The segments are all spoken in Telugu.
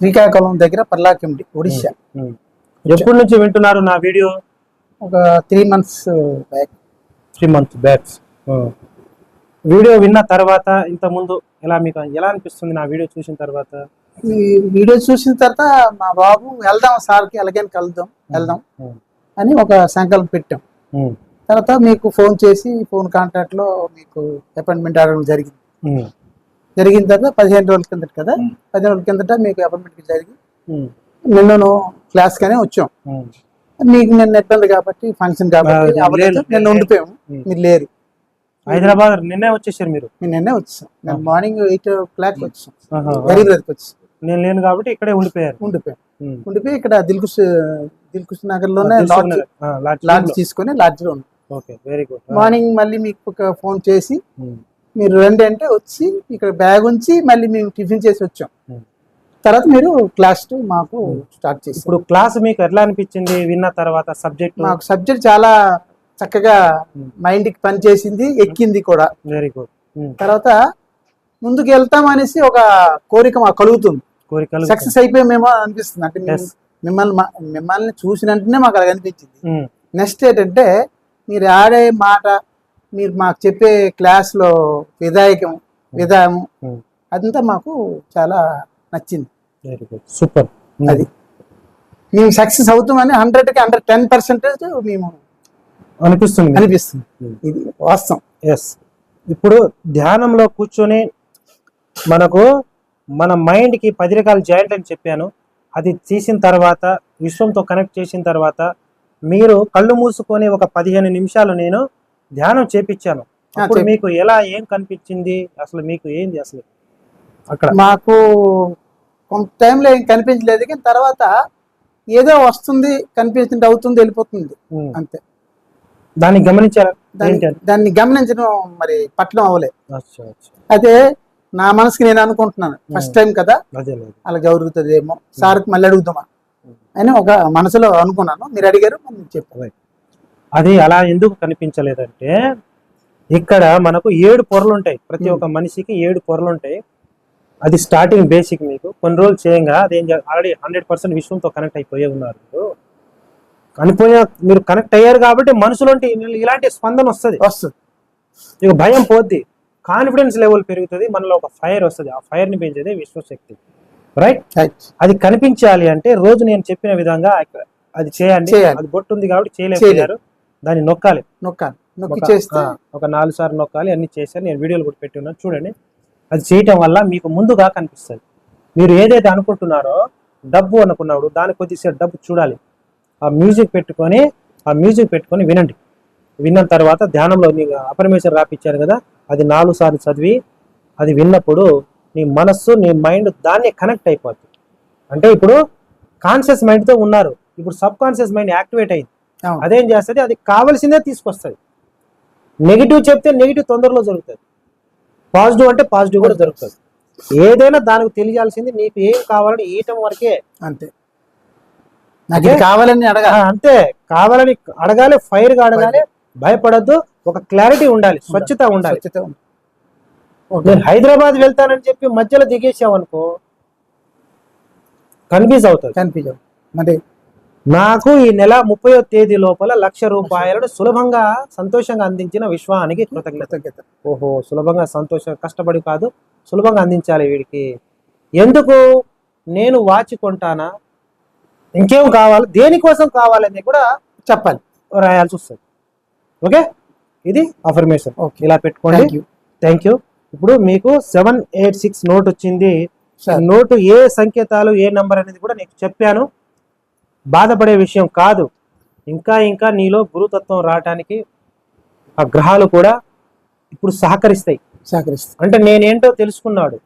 శ్రీకాకుళం దగ్గర పర్లాకిండి ఒడిశా. ఎప్పటి నుంచి వింటున్నారు నా వీడియో ఒక three months back three months backs video విన్న తర్వాత ఇంత ముందు ఎలా మీకు ఎలా అనిపిస్తుంది నా వీడియో చూసిన తర్వాత ఈ వీడియో చూసిన తర్వాత మా బాబు వెళ్దాం సార్కి ఎలాగైనా కలుద్దాం వెళ్దాం. అని ఒక సంకల్పం పెట్టాం. తర్వాత మీకు ఫోన్ చేసి ఫోన్ కాంటాక్ట్లో మీకు అపాయింట్మెంట్ అడగడం జరిగింది. జరిగిన తర్వాత పదిహేను రోజుల కిందట కదా. పదిహేను రోజుల కిందట మీకు అపాయింట్మెంట్ జరిగి ఉమ్. నిన్నను క్లాస్ కనే వచ్చాం. మీకు నిన్న ఇబ్బంది కాబట్టి ఫంక్షన్ కాబట్టి నిన్న. ఉండిపోయాము. మీరు లేరు. హైదరాబాద్ నిన్నే వచ్చేసారు మీరు? నిన్నే వచ్చాం. నేను మార్నింగ్ ఎయిట్ ఓ క్లాక్ వచ్చాం. ఆహా. గరీబ్రథ్కి వచ్చి. నేను లేను కాబట్టి ఇక్కడే ఉండిపోయారు. ఉండిపోయాం. ఉండిపోయి ఇక్కడ దిల్కుష్ దిల్కుష్ నగర్. లోనే లాడ్జ్ తీసుకొని లాడ్జ్లో ఓకే వెరీ గుడ్ మార్నింగ్ మళ్ళీ మీకు ఒక ఫోన్ చేసి. మీరు రండి అంటే వచ్చి ఇక్కడ బ్యాగ్ ఉంచి మళ్ళీ మేము టిఫిన్ చేసి వచ్చాం. ఉమ్. తర్వాత మీరు క్లాస్ టూ మాకు స్టార్ట్ చేసి ఇప్పుడు క్లాస్ మీకు ఎట్లా అనిపించింది? విన్న తర్వాత సబ్జెక్ట్ మాకు సబ్జెక్ట్ చాలా చక్కగా. మైండ్కి పని చేసింది ఎక్కింది కూడా. వెరీ గుడ్ తర్వాత ముందుకు వెళ్తాం అనేసి ఒక కోరిక మాకు కలుగుతుంది. కోరికలు సక్సెస్ అయిపోయామేమో అనిపిస్తుంది. అంటే. మిమ్మల్ని మిమ్మల్ని చూసిన వెంటనే మాకు అలాగ అనిపించింది. నెక్స్ట్ ఏంటంటే మీరు ఆడే మాట మీరు మాకు చెప్పే క్లాస్లో విధాయకం విధానం ఉమ్. అదంతా మాకు చాలా నచ్చింది. వెరీ గుడ్ సూపర్ అది. మేము సక్సెస్ అవుతామని హండ్రెడ్కి హండ్రెడ్ టెన్ పర్సెంటేజ్ మేము అనిపిస్తుంది. అనిపిస్తుంది. ఇది వాస్తవం. ఎస్ ఇప్పుడు ధ్యానంలో కూర్చొని మనకు మన మైండ్కి పది రకాల జాయింట్ అని చెప్పాను. అది తీసిన తర్వాత విశ్వంతో కనెక్ట్ చేసిన తర్వాత మీరు కళ్ళు మూసుకొని ఒక పదిహేను నిమిషాలు నేను ధ్యానం చేపించాను. అప్పుడు మీకు ఎలా ఏం కనిపించింది? అసలు మీకు ఏంది అసలు? అక్కడ. మాకు కొంత టైంలో ఏం కనిపించలేదు కానీ తర్వాత ఏదో వస్తుంది కనిపించింది అవుతుంది వెళ్ళిపోతుంది. అంతే. దాన్ని గమనించారా? దాన్ని గమనించడం మరి పట్టడం అవ్వలేదు. అయితే నా మనసుకి నేను అనుకుంటున్నాను ఫస్ట్ టైం కదా? అలా జరుగుతుందేమో సార్కి మళ్ళీ అడుగుదామా? అని ఒక మనసులో అనుకున్నాను. మీరు అడిగారు నేను చెప్పాను. అది అలా ఎందుకు కనిపించలేదంటే ఇక్కడ మనకు ఏడు పొరలు ఉంటాయి ప్రతి ఒక్క మనిషికి ఏడు పొరలు ఉంటాయి అది స్టార్టింగ్ బేసిక్ మీకు. కొన్ని రోజులు చేయంగా అది ఆల్రెడీ హండ్రెడ్ పర్సెంట్ విశ్వంతో కనెక్ట్ అయిపోయే ఉన్నారు. మీరు మీరు కనెక్ట్ అయ్యారు కాబట్టి మనసులో ఇలాంటి స్పందన వస్తుంది. వస్తుంది. ఇక భయం పోద్ది. కాన్ఫిడెన్స్ లెవెల్ పెరుగుతుంది మనలో ఒక ఫైర్ వస్తుంది. ఆ ఫైర్ని పెంచేదే విశ్వశక్తి. రైట్? అది కనిపించాలి అంటే రోజు నేను చెప్పిన విధంగా అది చేయండి. అది బొట్టు ఉంది కాబట్టి చేయలేకపోయారు. దాన్ని నొక్కాలి. నొక్కాలి. నొక్కి చేస్తే ఒక నాలుగు సార్లు నొక్కాలి అన్ని చేశాను. నేను వీడియోలు కూడా పెట్టి ఉన్నాను చూడండి. అది చేయటం వల్ల మీకు ముందుగా కనిపిస్తుంది. మీరు ఏదైతే అనుకుంటున్నారో డబ్బు అనుకున్నప్పుడు దాని కొద్దిసేపు డబ్బు చూడాలి. ఆ మ్యూజిక్ పెట్టుకొని ఆ మ్యూజిక్ పెట్టుకొని వినండి. విన్న తర్వాత ధ్యానంలో నీకు అపరమేశ్వర రాపిచ్చారు కదా అది నాలుగు సార్లు చదివి అది విన్నప్పుడు నీ మనస్సు నీ మైండ్ దాన్ని కనెక్ట్ అయిపోతుంది అంటే ఇప్పుడు కాన్షియస్ మైండ్తో ఉన్నారు. ఇప్పుడు సబ్ కాన్షియస్ మైండ్ యాక్టివేట్ అయింది. అదేం చేస్తుంది? అది కావలసిందే తీసుకొస్తుంది. నెగిటివ్ చెప్తే నెగిటివ్ తొందరలో జరుగుతుంది. పాజిటివ్ అంటే పాజిటివ్ కూడా జరుగుతుంది. ఏదైనా దానికి తెలియాల్సింది నీకు ఏం కావాలని ఈయటం వరకే. అంతే. నాకు కావాలని ఆ, అడగాలి. అంతే. కావాలని అడగాలి ఫైర్గా అడగాలి. భయపడద్దు. ఒక క్లారిటీ ఉండాలి. స్వచ్ఛత ఉండాలి. నేను హైదరాబాద్ వెళ్తానని చెప్పి మధ్యలో దిగేసావు అనుకో కన్ఫ్యూజ్ అవుతుంది కనిపించదు మరి నాకు ఈ నెల ముప్పయో తేదీ లోపల లక్ష రూపాయలను సులభంగా సంతోషంగా అందించిన విశ్వానికి కృతజ్ఞత. ఓహో సులభంగా సంతోషంగా కష్టపడి కాదు సులభంగా అందించాలి వీడికి. ఎందుకు? నేను వాచ్ కొంటానా? ఇంకేం కావాలి? దేనికోసం కావాలని కూడా చెప్పాలి. రాయాల్సి వస్తుంది. ఓకే? ఇది అఫర్మేషన్ ఓకే. ఇలా పెట్టుకోండి. థ్యాంక్ యూ ఇప్పుడు మీకు సెవెన్ ఎయిట్ సిక్స్ నోట్ వచ్చింది. నోటు ఏ సంకేతాలు ఏ నంబర్ అనేది కూడా నీకు చెప్పాను. బాధపడే విషయం కాదు. ఇంకా ఇంకా నీలో గురుతత్వం రావటానికి ఆ గ్రహాలు కూడా ఇప్పుడు సహకరిస్తాయి. సహకరిస్తాను అంటే నేనేంటో తెలుసుకున్నాడు.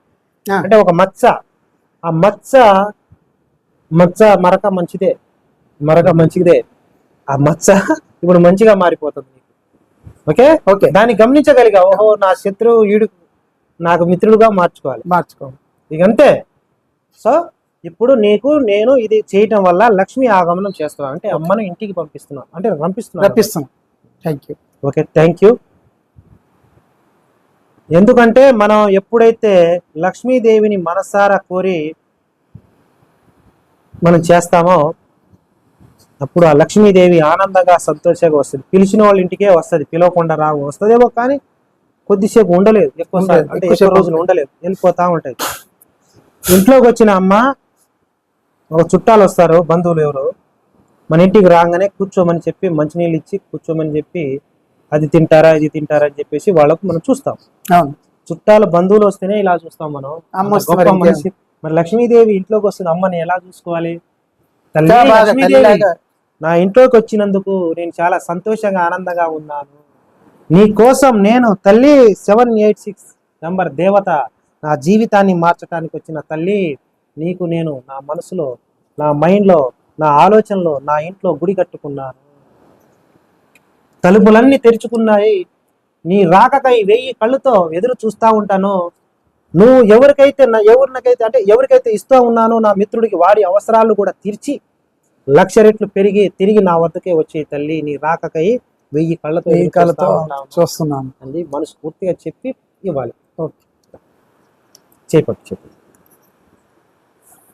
అంటే ఒక మచ్చ ఆ మచ్చ మచ్చ మరక మంచిదే. మరక మంచిదే. ఆ మచ్చ ఇప్పుడు మంచిగా మారిపోతుంది ఓకే? ఓకే. దాన్ని గమనించగలిగా. ఓహో నా శత్రువు ఈడు నాకు మిత్రుడుగా మార్చుకోవాలి. మార్చుకోవాలి. ఇక అంతే సో ఇప్పుడు నీకు నేను ఇది చేయటం వల్ల లక్ష్మి ఆగమనం చేస్తున్నాను. అంటే అమ్మను ఇంటికి పంపిస్తున్నాను. అంటే పంపిస్తున్నాను రప్పిస్తాం thank you okay thank you ఎందుకంటే మనం ఎప్పుడైతే లక్ష్మీదేవిని మనసారా కోరి మనం చేస్తామో అప్పుడు ఆ లక్ష్మీదేవి ఆనందంగా సంతోషంగా వస్తుంది. పిలిచిన వాళ్ళ ఇంటికే వస్తుంది. పిలవకుండా రా వస్తుందేమో కానీ కొద్దిసేపు ఉండలేదు. ఎక్కువ అంటే ఎక్కువ రోజులు ఉండలేదు. వెళ్ళిపోతా ఉంటాయి. ఇంట్లోకి వచ్చిన అమ్మ ఒక చుట్టాలు వస్తారు బంధువులు ఎవరు. మన ఇంటికి రాగానే కూర్చోమని చెప్పి మంచినీళ్ళు ఇచ్చి కూర్చోమని చెప్పి అది తింటారా ఇది తింటారా అని చెప్పేసి వాళ్ళకు మనం చూస్తాం. చుట్టాలు బంధువులు వస్తేనే ఇలా చూస్తాం మనం. గొప్ప మరి ఇంకేం? మనిషి. మరి లక్ష్మీదేవి ఇంట్లోకి వస్తుంది అమ్మని ఎలా చూసుకోవాలి? నా ఇంట్లోకి వచ్చినందుకు నేను చాలా సంతోషంగా ఆనందంగా ఉన్నాను. నీ కోసం నేను తల్లి సెవెన్ ఎయిట్ సిక్స్ నంబర్ దేవత నా జీవితాన్ని మార్చడానికి వచ్చిన తల్లి నీకు నేను నా మనసులో నా మైండ్లో నా ఆలోచనలో నా ఇంట్లో గుడి కట్టుకున్నాను. తలుపులన్నీ తెరుచుకున్నాయి. నీ రాకకై వెయ్యి కళ్ళుతో ఎదురు చూస్తా ఉంటాను. నువ్వు ఎవరికైతే నా ఎవరినకైతే అంటే ఎవరికైతే ఇస్తూ ఉన్నానో నా మిత్రుడికి వాడి అవసరాలు కూడా తీర్చి లక్ష రెట్లు పెరిగి తిరిగి నా వద్దకే వచ్చే తల్లి. నీ రాకకై వెయ్యి కళ్ళతో చూస్తా ఉన్నాను. చూస్తున్నాను. అని మనస్ఫూర్తిగా చెప్పి ఇవ్వాలి. ఓకే. చేపట్టు చెప్పు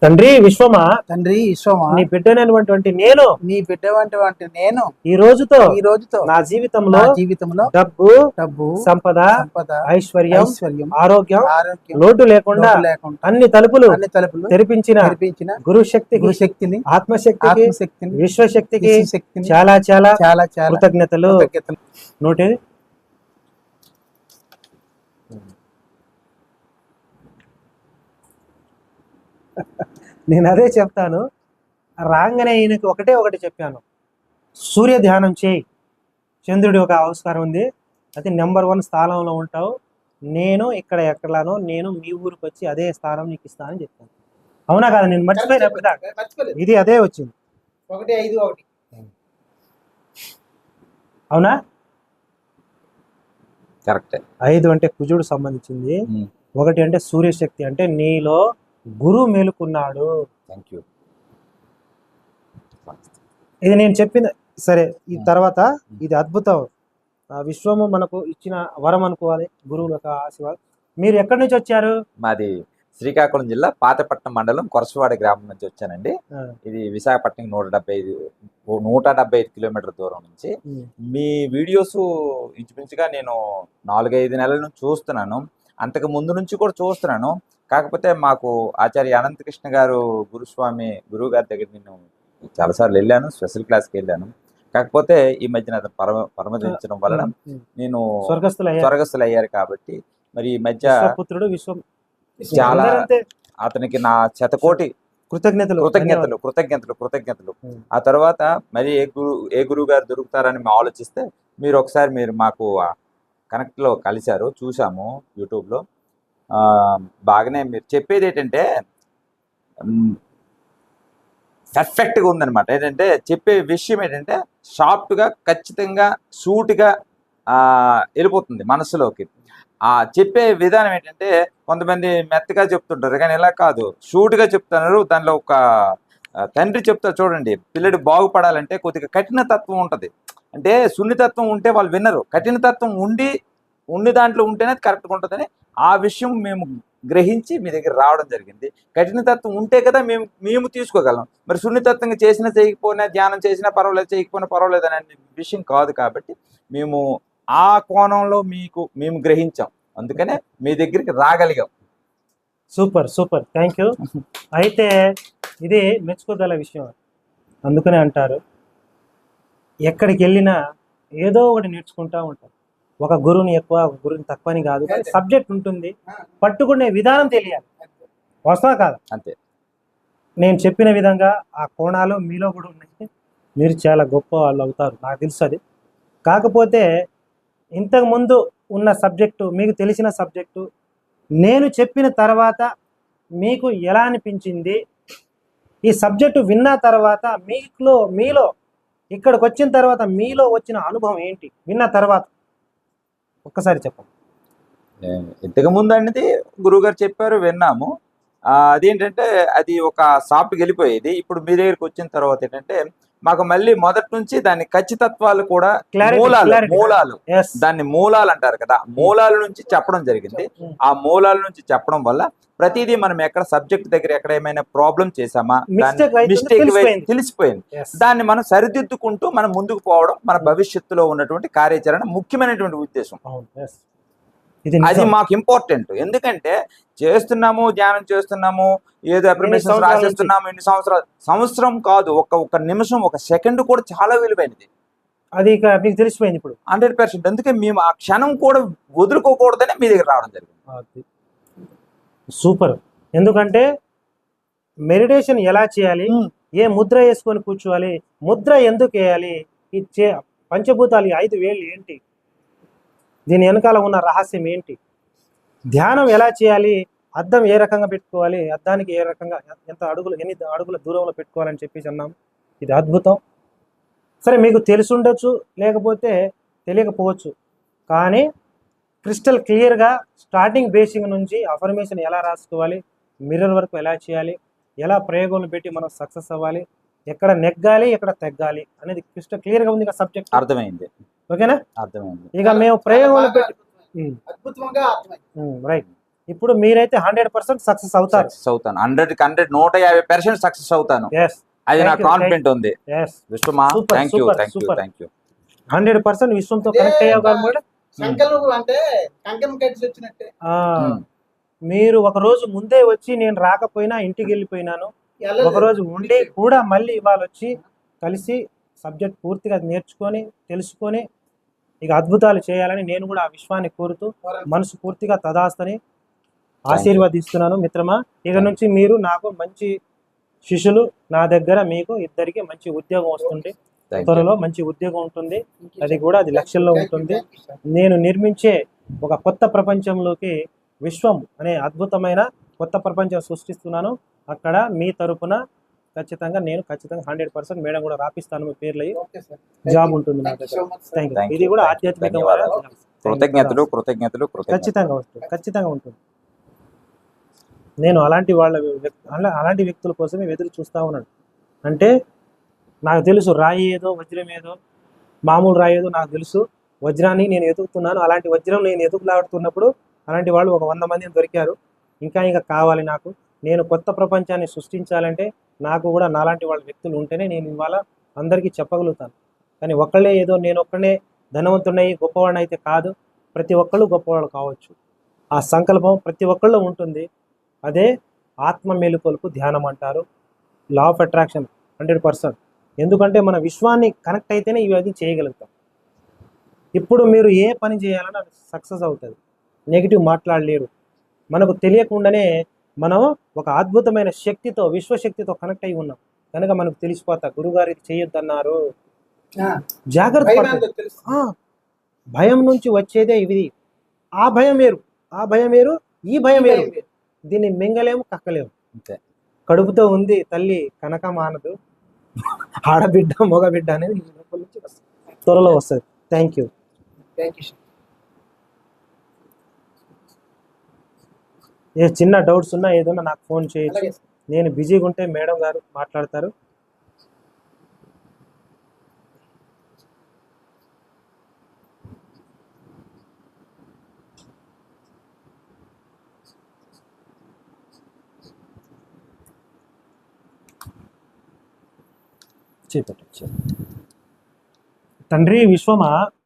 తండ్రి విశ్వమా? తండ్రి విశ్వమా? నీ బిడ్డనైనటువంటి నేను నీ బిడ్డ వంటి వంటి నేను ఈ రోజుతో ఈ రోజుతో నా జీవితంలో జీవితంలో డబ్బు డబ్బు సంపద సంపద ఐశ్వర్యం ఐశ్వర్యం ఆరోగ్యం ఆరోగ్యం లోటు లేకుండా లేకుండా అన్ని తలుపులు అన్ని తలుపులు తెరిపించిన తెరిపించిన గురు శక్తికి గురుశక్తిని ఆత్మశక్తికి ఆత్మశక్తిని విశ్వశక్తికి శక్తిని చాలా చాలా చాలా చాలా కృతజ్ఞతలు. కృతజ్ఞతలు. నేను అదే చెప్తాను. రాగానే ఈయనకి ఒకటే ఒకటి చెప్పాను. సూర్య ధ్యానం చేయి. చంద్రుడి ఒక ఆవిష్కారం ఉంది. అది నెంబర్ వన్ స్థానంలో ఉంటావు. నేను ఇక్కడ ఎక్కడలానో నేను మీ ఊరికి వచ్చి అదే స్థానం నీకు ఇస్తానని చెప్పాను. అవునా కదా? నేను మర్చిపోయిన. ఇది అదే వచ్చింది. ఒకటి ఐదు ఒకటి. అవునా? కరెక్టే. ఐదు అంటే కుజుడు సంబంధించింది. ఒకటి అంటే సూర్యశక్తి అంటే నీలో గురువు మేలుకున్నాడు. థ్యాంక్ యూ ఇది నేను చెప్పింది సరే ఈ తర్వాత ఇది అద్భుతం. విశ్వము మనకు ఇచ్చిన వరం అనుకోవాలి గురువుల యొక్క ఆశీర్వాదం. మీరు ఎక్కడి నుంచి వచ్చారు? మాది శ్రీకాకుళం జిల్లా పాతపట్నం మండలం కొరసవాడ గ్రామం నుంచి వచ్చానండి. ఇది విశాఖపట్నం నూట డెబ్బై ఐదు నూట డెబ్బై ఐదు కిలోమీటర్ల దూరం నుంచి. ఉమ్, మీ వీడియోస్ ఇంచుమించుగా నేను నాలుగైదు నెలల నుంచి చూస్తున్నాను. అంతకు ముందు నుంచి కూడా చూస్తున్నాను. కాకపోతే మాకు ఆచార్య అనంతకృష్ణ గారు గురుస్వామి గురువు గారి దగ్గర నేను చాలాసార్లు వెళ్ళాను స్పెషల్ క్లాస్కి వెళ్ళాను కాకపోతే ఈ మధ్యన అతను పరమ పరమదించడం వలన. నేను స్వర్గస్థులు అయ్యారు కాబట్టి మరి ఈ మధ్య విశ్వపుత్రుడు విశ్వం చాలా. అతనికి నా శతకోటి కృతజ్ఞతలు కృతజ్ఞతలు కృతజ్ఞతలు కృతజ్ఞతలు. ఆ తర్వాత మరి ఏ గురు ఏ గురువు గారు దొరుకుతారని మేము ఆలోచిస్తే మీరు ఒకసారి మీరు మాకు కనెక్ట్లో కలిశారు చూసాము యూట్యూబ్లో ఆ, బాగానే మీరు చెప్పేది ఏంటంటే పర్ఫెక్ట్గా ఉందన్నమాట. ఏంటంటే చెప్పే విషయం ఏంటంటే షాఫ్ట్గా ఖచ్చితంగా సూటిగా వెళ్ళిపోతుంది మనసులోకి. ఆ చెప్పే విధానం ఏంటంటే కొంతమంది మెత్తగా చెప్తుంటారు కానీ ఇలా కాదు. షూట్గా చెప్తున్నారు దానిలో ఒక తండ్రి చెప్తారు చూడండి పిల్లడు బాగుపడాలంటే కొద్దిగా కఠినతత్వం ఉంటుంది. అంటే సున్నితత్వం ఉంటే వాళ్ళు వినరు. కఠిన తత్వం ఉండి ఉండి దాంట్లో ఉంటేనే కరెక్ట్గా ఉంటుందని ఆ విషయం మేము గ్రహించి మీ దగ్గర రావడం జరిగింది. కఠిన తత్వం ఉంటే కదా మేము మేము తీసుకోగలం. మరి సున్నితత్వంగా చేసినా చేయకపోయినా ధ్యానం చేసినా పర్వాలేదు చేయకపోయినా పర్వాలేదు అనే విషయం కాదు కాబట్టి మేము ఆ కోణంలో మీకు మేము గ్రహించాం. అందుకనే మీ దగ్గరికి రాగలిగాం. Super super. Thank you. అయితే ఇది మెచ్చుకోగల విషయం. అందుకనే అంటారు ఎక్కడికి వెళ్ళినా ఏదో ఒకటి నేర్చుకుంటా ఉంటారు. ఒక గురువుని ఎక్కువ ఒక గురువుని తక్కువ అని కాదు. కానీ సబ్జెక్ట్ ఉంటుంది. పట్టుకునే విధానం తెలియాలి. వస్తా కాదు? అంతే. నేను చెప్పిన విధంగా ఆ కోణాలు మీలో కూడా ఉన్నాయి. మీరు చాలా గొప్ప వాళ్ళు అవుతారు. నాకు తెలుసు అది. కాకపోతే ఇంతకు ముందు ఉన్న సబ్జెక్టు మీకు తెలిసిన సబ్జెక్టు నేను చెప్పిన తర్వాత మీకు ఎలా అనిపించింది? ఈ సబ్జెక్టు విన్న తర్వాత మీలో మీలో ఇక్కడికి వచ్చిన తర్వాత మీలో వచ్చిన అనుభవం ఏంటి? విన్న తర్వాత. ఒక్కసారి చెప్పండి. ఇంతకు ముందు అనేది గురువుగారు చెప్పారు విన్నాము. అదేంటంటే అది ఒక షాప్కి వెళ్ళిపోయేది. ఇప్పుడు మీ దగ్గరికి వచ్చిన తర్వాత ఏంటంటే మాకు మళ్ళీ మొదటి నుంచి దాని ఖచ్చితత్వాలు కూడా మూలాలు. మూలాలు. దాన్ని మూలాలు అంటారు కదా. మూలాల నుంచి చెప్పడం జరిగింది. Hmm. ఆ మూలాల నుంచి చెప్పడం వల్ల ప్రతిదీ మనం ఎక్కడ సబ్జెక్ట్ దగ్గర ఎక్కడ ఏమైనా ప్రాబ్లం చేసామా మిస్టేక్ తెలిసిపోయింది. దాన్ని మనం సరిదిద్దుకుంటూ మనం ముందుకు పోవడం మన భవిష్యత్తులో ఉన్నటువంటి కార్యాచరణ ముఖ్యమైనటువంటి ఉద్దేశం. అది. మాకు ఇంపార్టెంట్. ఎందుకంటే చేస్తున్నాము ధ్యానం చేస్తున్నాము ఏదో నుంచి? రాసేస్తున్నాము ఇన్ని సంవత్సరాలు? సంవత్సరం కాదు ఒక ఒక నిమిషం ఒక సెకండ్ కూడా చాలా విలువైనది. అది ఇక మీకు తెలిసిపోయింది ఇప్పుడు. Hundred percent. అందుకే మేము ఆ క్షణం కూడా వదులుకోకూడదని మీ దగ్గర రావడం జరిగింది. సూపర్. ఎందుకంటే మెడిటేషన్ ఎలా చేయాలి? ఏ ముద్ర వేసుకొని కూర్చోవాలి? ముద్ర ఎందుకు వేయాలి? ఈ చే పంచభూతాలు ఐదు వేళ్ళు ఏంటి? దీని వెనకాల ఉన్న రహస్యం ఏంటి? ధ్యానం ఎలా చేయాలి? అద్దం ఏ రకంగా పెట్టుకోవాలి? అద్దానికి ఏ రకంగా ఎంత అడుగులు ఎన్ని అడుగుల దూరంలో పెట్టుకోవాలని చెప్పేసి అన్నాం. ఇది అద్భుతం. సరే మీకు తెలిసి లేకపోతే తెలియకపోవచ్చు. కానీ క్రిస్టల్ క్లియర్గా స్టార్టింగ్ బేసింగ్ నుంచి అఫర్మేషన్ ఎలా రాసుకోవాలి? మిర్రర్ వరకు ఎలా చేయాలి? ఎలా ప్రయోగాలు పెట్టి మనం సక్సెస్ అవ్వాలి? ఎక్కడ నెగ్గాలి ఎక్కడ తగ్గాలి అనేది క్రిస్టల్ క్లియర్గా ఉంది సబ్జెక్ట్. అర్థమైంది. ఓకేనా? అర్థమైంది. ఇక మేము ప్రయోగాలు పెట్టి అద్భుతంగా అర్థమైంది. రైట్ ఇప్పుడు మీరైతే హండ్రెడ్ పర్సెంట్ సక్సెస్ అవుతారు. సక్సెస్ అవుతాను. హండ్రెడ్ హండ్రెడ్ నూట యాభై పర్సెంట్ సక్సెస్ అవుతాను. అది you, కాన్ఫిడెంట్ ఉంది. Super, thank you thank you. Thank you hundred percent విశ్వంతో connect అయ్యావు అంటే వచ్చినట్టే Hmm. మీరు ఒక రోజు ముందే వచ్చి నేను రాకపోయినా ఇంటికి వెళ్ళిపోయినాను. ఒక రోజు ఉండి కూడా మళ్ళీ ఇవాళ వచ్చి కలిసి సబ్జెక్ట్ పూర్తిగా నేర్చుకొని తెలుసుకొని ఇక అద్భుతాలు చేయాలని నేను కూడా ఆ విశ్వాన్ని కోరుతూ మనసు పూర్తిగా తదాస్తని ఆశీర్వదిస్తున్నాను మిత్రమా. ఇక నుంచి మీరు నాకు మంచి శిష్యులు నా దగ్గర మీకు ఇద్దరికి మంచి ఉద్యోగం వస్తుంది. త్వరలో మంచి ఉద్యోగం ఉంటుంది. అది కూడా అది లక్షల్లో ఉంటుంది. నేను నిర్మించే ఒక కొత్త ప్రపంచంలోకి విశ్వం అనే అద్భుతమైన కొత్త ప్రపంచం సృష్టిస్తున్నాను. అక్కడ మీ తరపున ఖచ్చితంగా నేను ఖచ్చితంగా హండ్రెడ్ పర్సెంట్ మేడం కూడా రాపిస్తాను మీ పేర్లు జాబ్ ఉంటుంది నా దగ్గర. థ్యాంక్ యూ ఇది. కూడా ధన్యవాదాలు. కృతజ్ఞతలు కృతజ్ఞతలు ఖచ్చితంగా వస్తుంది ఖచ్చితంగా ఉంటుంది. నేను అలాంటి వాళ్ళ అలాంటి వ్యక్తుల కోసమే ఎదురు చూస్తా ఉన్నాను. అంటే నాకు తెలుసు రాయి ఏదో వజ్రం ఏదో మామూలు రాయి ఏదో నాకు తెలుసు. వజ్రాన్ని నేను ఎదుగుతున్నాను. అలాంటి వజ్రం నేను ఎదుగులాడుతున్నప్పుడు అలాంటి వాళ్ళు ఒక వంద మంది దొరికారు. ఇంకా ఇంకా కావాలి నాకు. నేను కొత్త ప్రపంచాన్ని సృష్టించాలంటే నాకు కూడా నాలాంటి వాళ్ళ వ్యక్తులు ఉంటేనే నేను ఇవాళ అందరికీ చెప్పగలుగుతాను. కానీ ఒక్కళ్ళే ఏదో నేను ఒక్కనే ధనవంతుడై గొప్పవాడిని అయితే కాదు ప్రతి ఒక్కళ్ళు గొప్పవాళ్ళు కావచ్చు. ఆ సంకల్పం ప్రతి ఒక్కళ్ళు ఉంటుంది. అదే ఆత్మ మేలుకొలుపు ధ్యానం అంటారు. Law of attraction hundred percent ఎందుకంటే మన విశ్వాన్ని కనెక్ట్ అయితేనే ఇవన్నీ చేయగలుగుతాం. ఇప్పుడు మీరు ఏ పని చేయాలన్నా సక్సెస్ అవుతుంది. నెగిటివ్ మాట్లాడలేరు. మనకు తెలియకుండానే మనం ఒక అద్భుతమైన శక్తితో విశ్వశక్తితో కనెక్ట్ అయి ఉన్నాం. కనుక మనకు తెలిసిపోతా గురుగారు ఇది చేయొద్దన్నారు. ఆ, జాగ్రత్త భయం నుంచి వచ్చేదే ఇది. ఆ భయం వేరు. ఆ భయం వేరు ఈ భయం వేరు. దీన్ని మింగలేము కక్కలేము. అంతే. కడుపుతో ఉంది తల్లి కనక మానదు. ఆడబిడ్డ మగబిడ్డ అనేది. త్వరలో వస్తుంది. థ్యాంక్ యూ Thank you, ఏ చిన్న డౌట్స్ ఉన్నా ఏదైనా నాకు ఫోన్ చేయొచ్చు. నేను బిజీగా ఉంటే మేడం గారు మాట్లాడతారు. చేపట్టు. తండ్రి విశ్వమా?